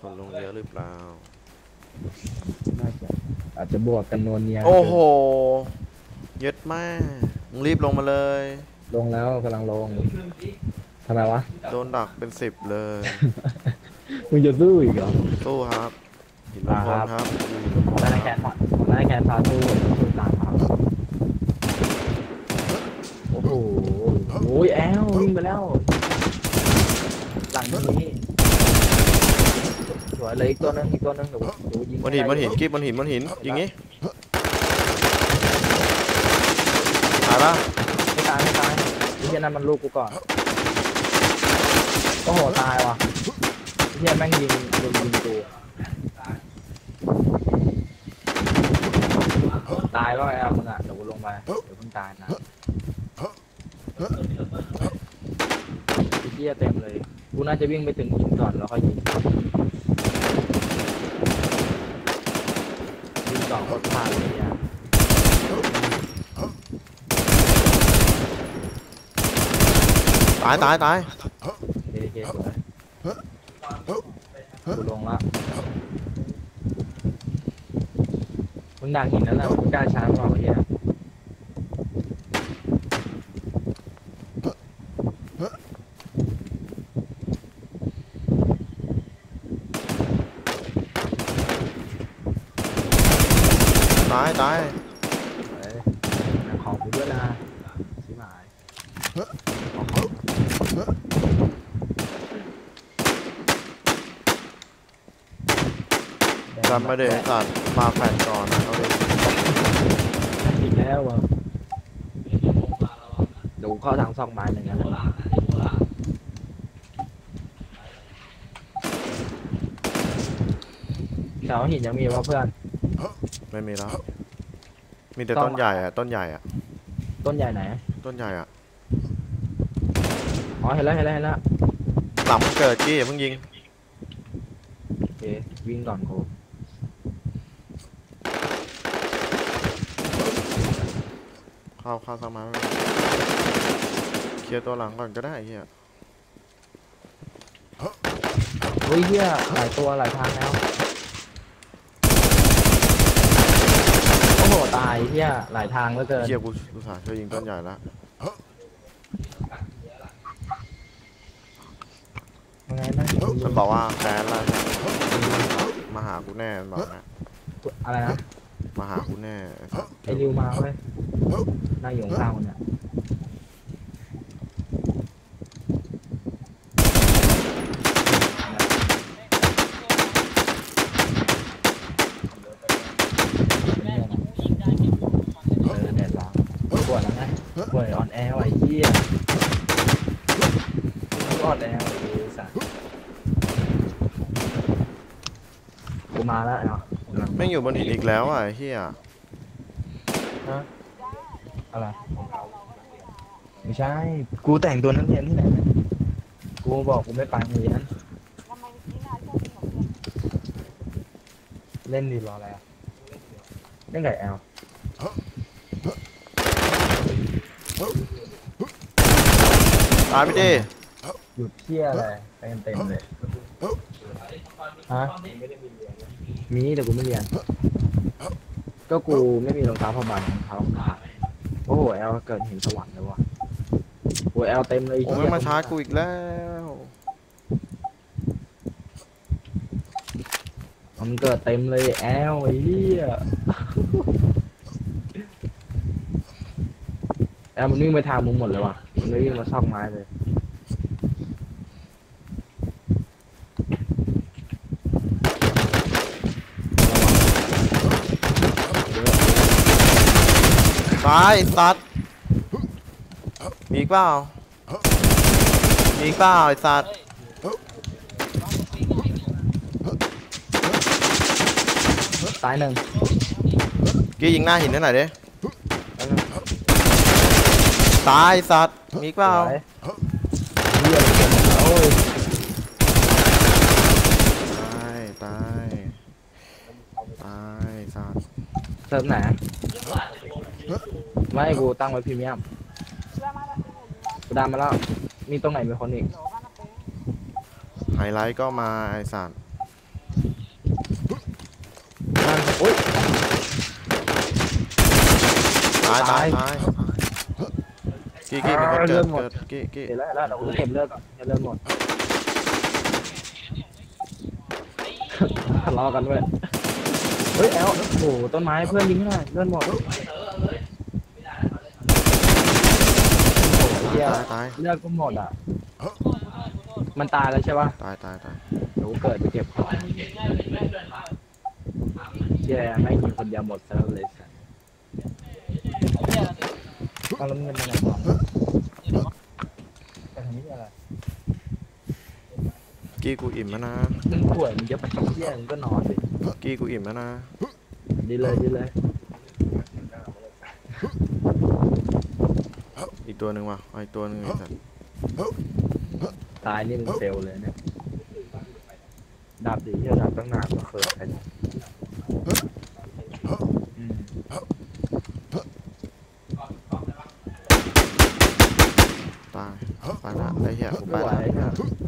คนลงเยอะหรือเปล่า น่าจะอาจจะบวกกันนวลเนียโอ้โหเย็ดแม่มึงรีบลงมาเลย ลงแล้วกำลังลงทำไมวะ โดนดักเป็นสิบเลย มึงจะสู้อีกเหรอ สู้ครับหินมงคลครับได้แคนพาได้แคนพาสู้สู้ตามครับโอ้โหโอ้ยแอลวิ่งไปแล้ว หลังนี้ สวยเลยอีกตัวนึงอีกตัวนึงเดี๋ยวเดี๋ยวยิงบนหินบนหินกิ๊บบนหินบนหินยิงงี้ตายปะไม่ตายไม่ตายไอ้เหี้ยนั่นมันลูกกูก่อนโอ้โหตายว่ะไอ้เหี้ยแม่งยิงยิงยิงกูตายก็แอลมึงอะเดี๋ยวกูลงไปเดี๋ยวมึงตายนะไอ้เหี้ยเต็มเลยกูน่าจะวิ่งไปถึงหินก่อนแล้วค่อยยิง ยิงสองคนพังเลยอะตายตายตายเฮ้ยเฮ้ยกูลงละมึงดักหินแล้วนะมึงกล้าช้าเปล่าเหี้ย ตายตายเอ้ยนะของกูด้วยนะชิบหายของจำไม่ได้ไอ้สัตว์มาแฟนก่อนนะเขาเลยอีกแล้วอะเดี๋ยวกูเข้าทางซอกไม้หนึ่งนะแถวหินยังมีวะเพื่อน ไม่มีแล้ว มีแต่ต้องต้นใหญ่อะต้นใหญ่อะต้นใหญ่ไหน ต้นใหญ่อะอ๋อเห็นแล้วเห็นแล้วเห็นแล้วหลังเกิดกี้อย่าเพิ่งยิงโอเควิ่งก่อนกูเข้าเข้าสมาเคลียร์ตัวหลังก่อนก็ได้ไอ้เฮียเฮ้ยเหี้ยหลายตัวหลายทางแล้ว โอ้โห ตาย เหี้ยหลายทางเหลือเกินเฮียกูอุตส่าห์ช่วยยิงต้นใหญ่แล้วยังไงนะมันบอกว่าแฟนแล้วมาหากูแน่มันบอกนะอะไรนะมาหากูแน่ไอ้สัสไอ้ริวมาเว้ยนั่งอยู่ข้างๆมันเนี่ยเออแดดร้อนปวดแล้วไง ปวดอ่อนแอว่ะไอ้เหี้ยปวดแล้วไอ้สัสกูมาแล้วเนาะแม่งอยู่บนหินอีกแล้วอะไอ้เฮียอะไรไม่ใช่ กูแต่งตัวนักเรียนที่ไหนเนี่ยกูบอกกูไม่ไปโรงเรียนเล่นดีรออะไรอะเล่นไก่แอล ตายไปดิหยุดเที่ยอะไรไปกันเต็มเลยฮะมีแต่กูไม่เรียน ก็กูไม่มีรองเท้าผ้าใบรองเท้าขาดโอ้โหแอลเกิดหินสวรรค์เลยวะโอ้ยแอลเต็มเลยโอ้เหี้ยยมาชาร์จกูอีกแล้วมันเกิดเต็มเลยแอลไอ้เหี้ย แอลมันวิ่งไปทางมุมหมดเลยว่ะ มันไม่วิ่งมาช่องไม้เลย ตายสัตว์มีอีกเปล่ามีอีกเปล่าไอ้สัตว์ตายหนึ่งกี้ยิงหน้าหินให้หน่อยดิ ตายสัตว์มีเปล่าตายตายตายสัตว์เติมไหนไม่กูตั้งไว้พรีเมียมกูดามมาแล้ว มีตรงไหนมีคนอีกไฮไลท์ก็มาไอสัตว์ตายตายตาย กี้กี้มีคนอ่าเลืเกิอดดหมดเกิดกี้กี้เห็นแล้วเห็นแล้วเดี๋ยวกูเก็บเลือดก่อนอย่าเลือดหมดทะเลาะกันด้วยเฮ้ยแอลโอ้โหต้นไม้เพื่อนยิงให้หน่อยเลือดหมดโอ้โหเหี้ยตายตายเลือดก็หมดอะ มันตายแล้วใช่ปะตายตายตายเดี๋ยวกูเกิดไปเก็บของเชี่ยไม่ยิงคนเดียวหมดซะแล้วเลยสัส เอาแล้วเงินมาไหนต่อไปทางนี้อะไรกี้กูอิ่มแล้วนะมึงป่วยมึงจะไปเที่ยงก็นอนดิกี้กูอิ่มแล้วนะดีเลยดีเลยอีกตัวหนึ่งว่ะเอาอีกตัวหนึ่งไอ้สัตว์ตายนี่มึงเฟลเลยเนี่ยดับดิเที่ยดับตั้งนานก็เคยไปอืม ตายไปละไอ้ เหี้ยกูไปไม่ไหวละครับ